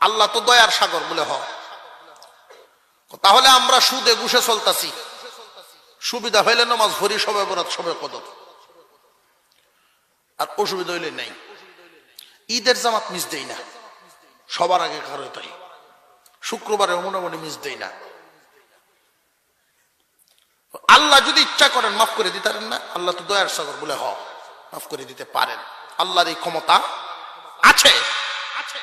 আল্লাহ তো দয়ার সাগর বলে হ। তাহলে আমরা সুদে গুছে চলতাছি। সুবিধা হইলে নামাজ ভরি সবে বরাত, সবে কদর। আর অসুবিধা হইলে নাই। ঈদের জামাত মিস দেই না। সবার আগে কারও তাই। শুক্রবারে মোটামুটি মিস দেই না। আল্লাহ যদি ইচ্ছা করেন মাফ করে দিতে পারেন না, আল্লাহ তো দয়ার সাগর বলে হ। মাফ করে দিতে পারেন। আল্লাহর এই ক্ষমতা আছে আছে।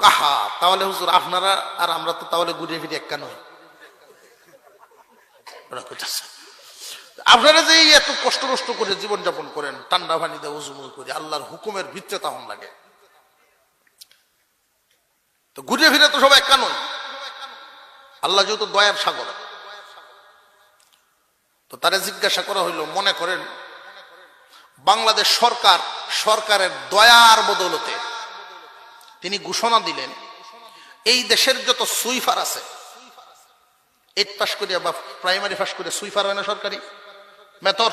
কাহা তাহলে হুজুর আপনারা আর আমরা তো তাহলে ঘুরে ফিরে একটা নয় আপনারা যে এত কষ্ট কষ্ট করে জীবনযাপন করেন, ঠান্ডা পানিতে উজুমুজ করে, আল্লাহর হুকুমের ভিতরে তখন লাগে। তো ঘুরে ফিরে তো সবাই একটা নয় আল্লাহ যেহেতু দয়ার সাগর, তো তারা জিজ্ঞাসা করা হইল, মনে করেন বাংলাদেশ সরকার সরকারের দয়ার বদৌলতে তিনি ঘোষণা দিলেন, এই দেশের যত সুইফার আছে এইট পাস করিয়া বা প্রাইমারি পাস করে সুইফার হয় না সরকারি? মেথর?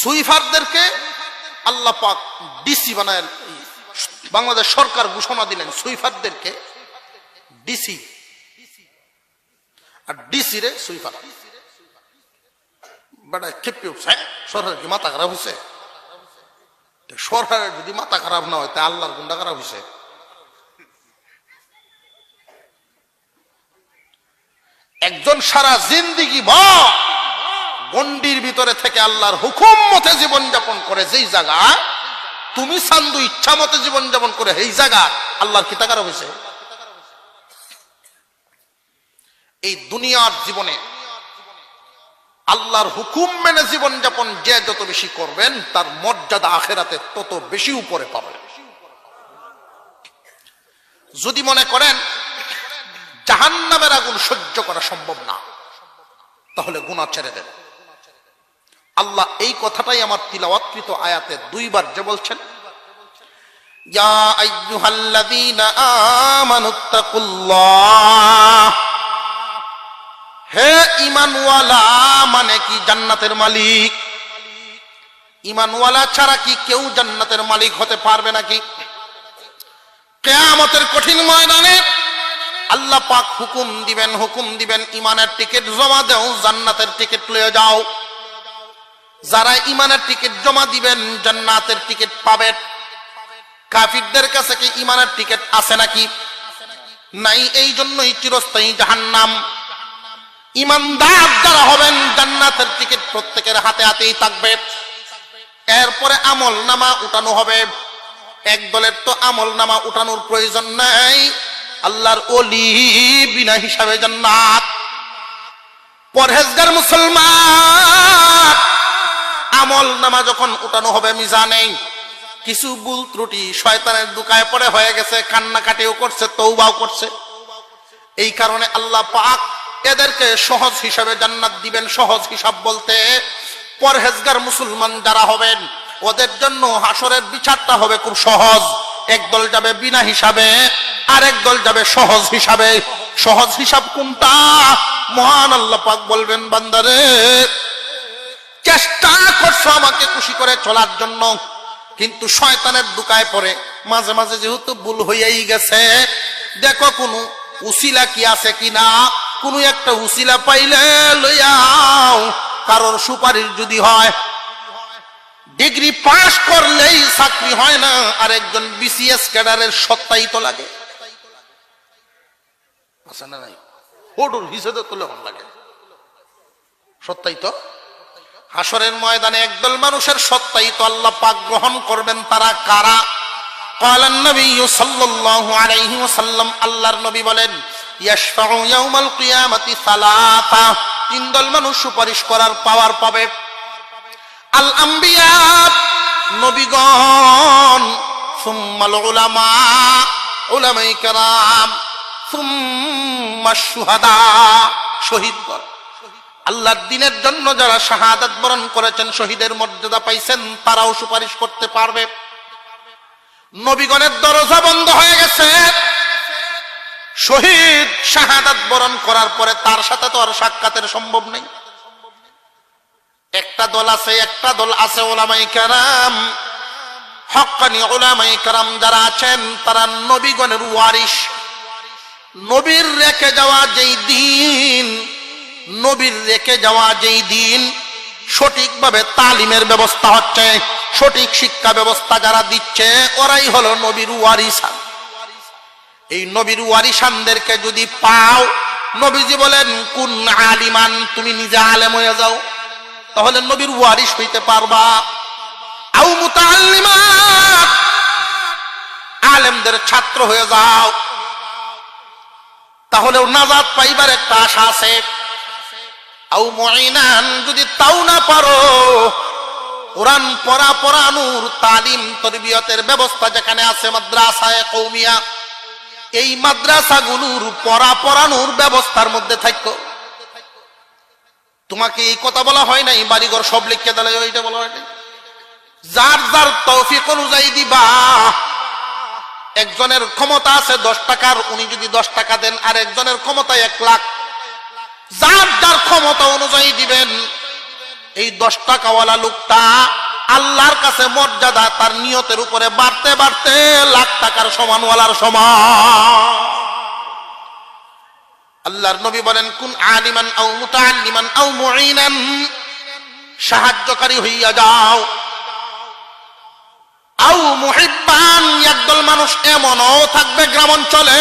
সুইফারদেরকে আল্লাহ পাক ডিসি বানায় বাংলাদেশ সরকার ঘোষণা দিলেন সুইফারদেরকে ডিসি। আর ডিসি রে সুইফার। বেটা, খেপে উঠছে হ্যাঁ? সরকার কি মাথা খারাপ হয়েছে তো সরকারের যদি মাথা খারাপ না হয়, তা আল্লাহর গুন্ডা খারাপ হয়েছে একজন সারা জিন্দিগি ভ গন্ডির ভিতরে থেকে আল্লাহর হুকুম মতে জীবন যাপন করে যেই জায়গা, তুমি সান্দু ইচ্ছা মতে জীবন যাপন করে এই জায়গা, আল্লাহর কি তাকার হয়েছে এই দুনিয়ার জীবনে আল্লাহর হুকুম মেনে জীবন যাপন যে যত বেশি করবেন, তার মর্যাদা আখেরাতে তত বেশি উপরে পাবেন যদি মনে করেন জাহান্নামের আগুন সহ্য করা সম্ভব না, তাহলে গুণা ছেড়ে দেন। আল্লাহ এই কথাটাই আমার তিলাওয়াতকৃত আয়াতে দুইবার যে বলছেন, ইয়া আইয়ুহাল্লাযীনা আমানুত্তাকুল্লাহ হে ইমানওয়ালা মানে কি জান্নাতের মালিক? ইমানওয়ালা ছাড়া কি কেউ জান্নাতের মালিক হতে পারবে নাকি? কেয়ামতের কঠিন ময়দানে আল্লাহ পাক হুকুম দিবেন হুকুম দিবেন, ইমানের টিকিট জমা দেও, জান্নাতের টিকিট লয়ে যাও। যারা ইমানের টিকিট জমা দিবেন, জান্নাতের টিকিট পাবেন। কাফিরদের কাছে কি ইমানের টিকিট আছে নাকি? নাই, এই জন্যই চিরস্থায়ী জাহান্নাম। ইমানদার যারা হবেন জান্নাতের টিকিট প্রত্যেকের হাতে হাতেই থাকবে। এরপরে আমল নামা উঠানো হবে। এক দলের তো আমল নামা উঠানোর প্রয়োজন নাই। আল্লাহর অলি বিনা হিসাবে জান্নাত। পরহেজগার মুসলমান, আমল নামা যখন উঠানো হবে মিজানে, কিছু ভুল ত্রুটি শয়তানের দুকায় পড়ে হয়ে গেছে, কান্নাকাটিও করছে তৌবাও করছে। এই কারণে আল্লাহ পাক এদেরকে সহজ হিসাবে জান্নাত দিবেন, সহজ হিসাব বলতে পরহেজগার মুসলমান যারা হবেন, ওদের জন্য হাসরের বিচারটা হবে খুব সহজ। একদল যাবে বিনা হিসাবে, আরেক দল যাবে সহজ হিসাবে। সহজ হিসাব কোনটা? মহান আল্লাহ পাক বলবেন, বান্দারে, চেষ্টা করছ আমাকে খুশি করে চলার জন্য, কিন্তু শয়তানের দুকায় পড়ে। মাঝে মাঝে যেহেতু ভুল হইয়াই গেছে, দেখো কোনো উসিলা কি আছে কিনা? কোনো একটা উসিলা পাইলে লইয়াও কারোর সুপারিশ যদি হয়, ডিগ্রি পাস করলেই চাকরি হয় না আর একজন বিসিএস ক্যাডারের সত্তাই তো হিসেবে লাগে। ময়দানে একদল মানুষের আল্লাহ গ্রহণ করবেন তারা কারা? নবী আল্লাহর নবী বলেন তিন দল মানুষ সুপারিশ করার পাওয়ার পাবে। আল আম্বিয়া, নবীগণ, সুম্মাল উলামা, উলামায়ে কেরাম, সুম্মা শুহাদা শহীদগণ আল্লাহর দিনের জন্য যারা শাহাদাত বরণ করেছেন, শহীদের মর্যাদা পাইছেন, তারাও সুপারিশ করতে পারবে। নবীগণের দরজা বন্ধ হয়ে গেছে। শহীদ শাহাদাত বরণ করার পরে তার সাথে তো আর সাক্ষাতের সম্ভব নেই। একটা দল আছে, একটা দল আছে ওলামাই কারাম। হকানি ওলামাই কারাম যারা আছেন, তারা নবীগণের ওয়ারিস নবীর রেখে যাওয়া যেই দিন, নবীর রেখে যাওয়া যেই দিন, সঠিকভাবে তালিমের ব্যবস্থা হচ্ছে, সঠিক শিক্ষা ব্যবস্থা যারা দিচ্ছে, ওরাই হলো নবীর ওয়ারিসান এই নবীর ওয়ারিসানদেরকে যদি পাও, নবীজি বলেন কোন আলিমান, তুমি নিজে আলেম হয়ে যাও। তাহলে নবীর ওয়ারিস হইতে পারবা। আউ মুতাআল্লিমাত আলেমদের ছাত্র হয়ে যাও। তাহলেও নাজাত পাইবার একটা আশা আছে। আউ মুইনান যদি তাও না পারো, কোরআন পড়া পড়ানোর তালিম, তরবিয়তের ব্যবস্থা যেখানে আছে, মাদ্রাসায় কৌমিয়া এই মাদ্রাসাগুলোর পড়া পড়ানোর ব্যবস্থার মধ্যে থাকো। তোমাকে এই কথা বলা হয় নাই, বাড়িঘর সব লিখে দিলে ওইটা বলা হয় নাই? যার যার তৌফিক অনুযায়ী দিবা। একজনের ক্ষমতা আছে দশ টাকার, উনি যদি দশ টাকা দেন, আর একজনের ক্ষমতা এক লাখ। যার যার ক্ষমতা অনুযায়ী দিবেন, এই দশ টাকাওয়ালা লোকটা আল্লাহর কাছে মর্যাদা তার নিয়তের উপরে বাড়তে বাড়তে লাখ টাকার সমানওয়ালার সমান আল্লাহর নবী বলেন, কোন আলিমান আও মুতাআল্লিমান আও মুঈনান, সাহায্যকারী হইয়া যাও। আও মুহিব্বান, একদল মানুষ এমনও থাকবে গ্রাম অঞ্চলে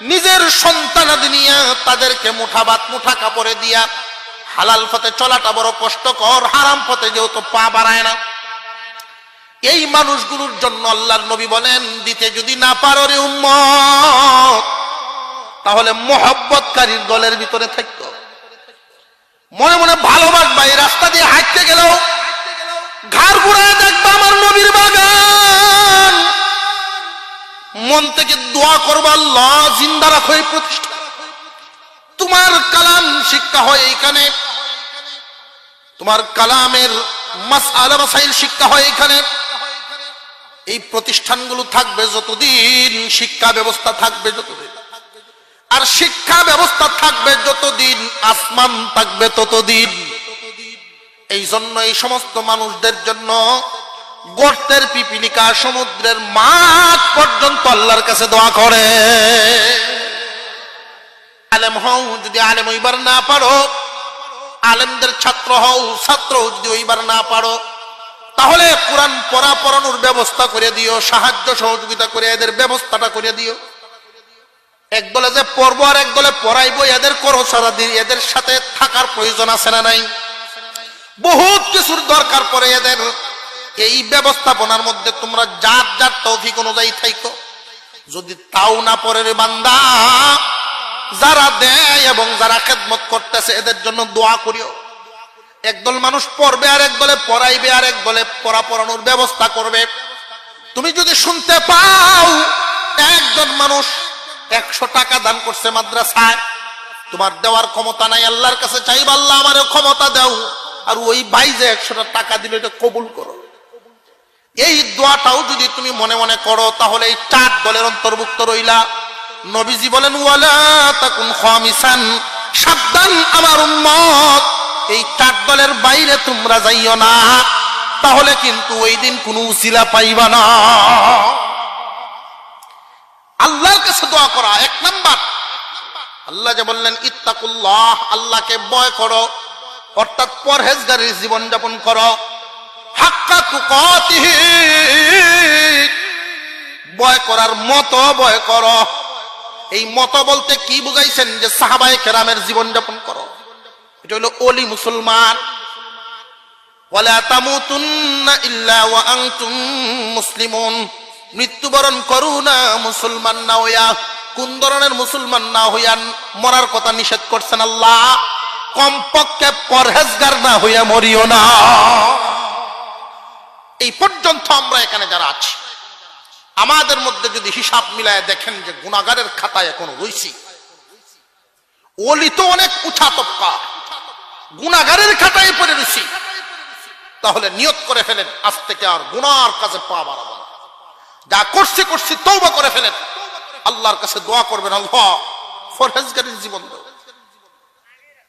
নিজের সন্তানাদি নিয়ে তাদেরকে মুঠাবাত মুঠা কাপড়ে দিয়া হালাল পথে চলাটা বড় কষ্টকর, হারাম পথে যেহেতু পা বাড়ায় না। এই মানুষগুলোর জন্য আল্লাহর নবী বলেন, দিতে যদি না পারো রে উম্মত, তাহলে মোহব্বতকারীর দলের ভিতরে থাকতো। মনে মনে ভালোবাসবা, এই রাস্তা দিয়ে হাঁটতে গেলেও ঘাড় ঘুরায় দেখবা আমার নবীর বাগান। মন থেকে দোয়া করবা, আল্লাহ জিন্দা রাখো এই প্রতিষ্ঠা তোমার কালাম শিক্ষা হয় এইখানে। তোমার কালামের মাস আলামাসাইল শিক্ষা হয় এখানে। এই প্রতিষ্ঠানগুলো থাকবে যতদিন শিক্ষা ব্যবস্থা থাকবে, যতদিন। আর শিক্ষা ব্যবস্থা থাকবে যতদিন, আসমান থাকবে ততদিন। এই জন্য এই সমস্ত মানুষদের জন্য গর্তের পিপিলিকা, সমুদ্রের মাঠ পর্যন্ত আল্লাহর কাছে দোয়া করে। আলেম হও, যদি আলেম হইবার না পারো আলেমদের ছাত্র হও, ছাত্র যদি হইবার না পারো, তাহলে কোরআন পড়া পড়ানোর ব্যবস্থা করে দিও, সাহায্য সহযোগিতা করে এদের ব্যবস্থাটা করে দিও। এক দলে যে পড়ব আর এক দলে পড়াইবো, এদের করো সারা দিন, এদের সাথে থাকার প্রয়োজন আছে না নাই? বহুত কিছুর দরকার পড়ে এদের। এই ব্যবস্থাপনার মধ্যে তোমরা যার যার তৌফিক অনুযায়ী থাইকো। যদি তাও না পরে রে বান্দা যারা দেয় এবং যারা খেদমত করতেছে, এদের জন্য দোয়া করিও। একদল মানুষ পড়বে আর এক দলে পড়াইবে, আর এক দলে পড়া পড়ানোর ব্যবস্থা করবে। তুমি যদি শুনতে পাও, একজন মানুষ একশো টাকা দান করছে মাদ্রাসায়, তোমার দেওয়ার ক্ষমতা নাই, আল্লাহর কাছে চাইব, আল্লাহ আমারও ক্ষমতা দাও, আর ওই ভাই যে একশোটা টাকা দিল, এটা কবুল করো। এই দোয়াটাও যদি তুমি মনে মনে করো, তাহলে এই চার দলের অন্তর্ভুক্ত রইলা। নবীজি বলেন, ওয়ালা তাকুন খামিসান, সাবধান আমার উম্মত। এই চার দলের বাইরে তোমরা যাইও না, তাহলে কিন্তু ওই দিন কোনো উসিলা পাইবা না। আল্লাহর কাছে দোয়া করা, এক নাম্বার। আল্লাহ যে বললেন, ইত্তাকুল্লাহ, আল্লাহকে ভয় করো, অর্থাৎ পরহেজগারির জীবন যাপন করো। হাক্কা তুকাতিহি, ভয় করার মতো ভয় করো। এই মত বলতে কি বুঝাইছেন যে সাহাবাই কেরামের জীবন যাপন করো? এটা হলো অলি মুসলমান। মুসলিমুন। মৃত্যুবরণ করু না মুসলমান না হইয়া, কোন ধরনের মুসলমান না হইয়া মরার কথা নিষেধ করছেন আল্লাহ? কমপক্ষে পরহেজগার না হইয়া মরিও না। এই পর্যন্ত আমরা এখানে যারা আছি আমাদের মধ্যে যদি হিসাব মিলায় দেখেন যে গুণাগারের খাতায় এখন রইছি। ওলি তো অনেক উঠা তপকা গুণাগারের খাতায় পড়ে রয়েছি তাহলে নিয়ত করে ফেলেন, আজ থেকে আর গুনার কাছে পা বাড়াবো যা করছি করছি তৌবা করে ফেলেন। আল্লাহর কাছে দোয়া করবেন, আল্লাহ জীবন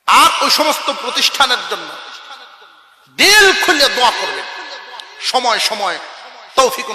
আর ওই সমস্ত প্রতিষ্ঠানের জন্য দিল খুলে দোয়া করবেন। সময় সময়, তৌফিক